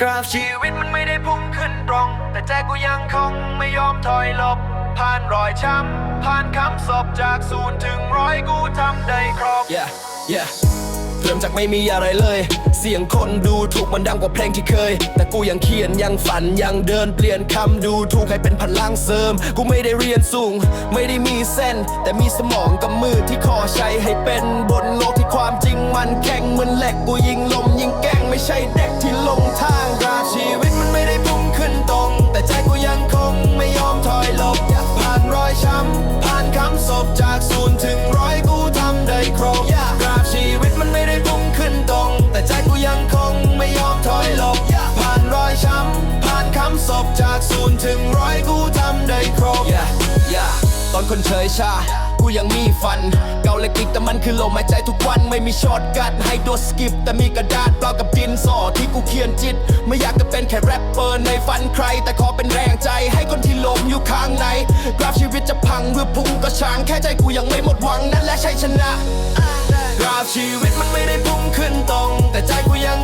กราฟชีวิตมันไม่ได้พุ่งขึ้นตรง แต่ใจกูยังคงไม่ยอมถอยหลบ ผ่านรอยช้ำ ผ่านคำสบจากศูนย์ถึงร้อยกูทำได้ครบ yeah yeah เริ่มจากไม่มีอะไรเลย เสียงคนดูถูกมันดังกว่าเพลงที่เคย แต่กูยังเขียนยังฝันยังเดินเปลี่ยนคำดูถูกให้เป็นพลังเสริม กูไม่ได้เรียนสูง ไม่ได้มีเส้น แต่มีสมองกับมือที่ขอใช้ให้เป็นบนโลกที่ความจริงมันแข็งเหมือนเหล็กกูยิงลมยิงแกงไม่ใช่เด็ก ถึงร้อยกูทำได้ครบกราฟชีวิตมันไม่ได้พุ่งขึ้นตรง แต่ใจกูยังคงไม่ยอมถอยหลบ ผ่านรอยช้ำ ผ่านคำศพจากศูนย์ถึงร้อยกูทำได้ครบตอนคนเฉยชา กูยังมีฟัน เกาเล็กๆแต่มันคือลมหายใจทุกวัน ไม่มีช็อตกัดให้ตัวสกิป แต่มีกระดาษเปล่ากับดินสอที่กูเขียนจิต ไม่อยากจะเป็นแค่แรปเปอร์ในฝันใคร แต่ขอเป็นแรงใจให้คนที่หลงอยู่ข้างใน กราฟชีวิตจะ พังหรือพุ่งก็ช่างแค่ใจกูยังไม่หมดหวังนั่นแหละชัยชนะกราฟชีวิตมันไม่ได้พุ่งขึ้นตรง แต่ใจกูยัง